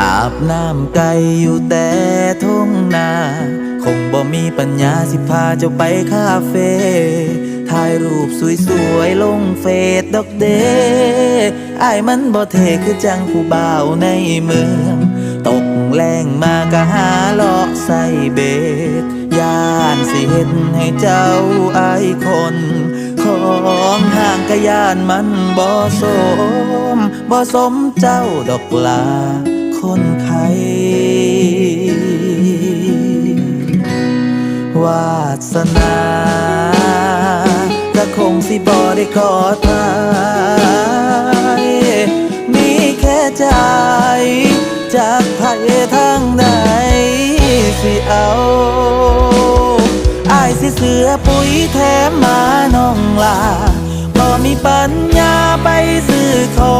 อาบน้ำไก่อยู่แต่ทุ่งนา คงบ่มีปัญญาสิพาเจ้าไปคาเฟ่ถ่ายรูปสวยๆ ลงเฟซดอกเดไอ้มันบ่เทคือจังผู้บ่าวในเมือง ตกแรงมากะหาเลาะใส่เบ็ดย่านสิเห็นให้เจ้าไอายคน ของห่างกะยานมันบ่สมบ่สมเจ้าดอกลา วาสนาก็คงสิบ่ได้ขอทายมีแค่ใจ จากไผทางใดสิเอาอายสิเสือปุ๋ยแถมมาน้องลาบ่มีปัญญาไปซื้อของห่าง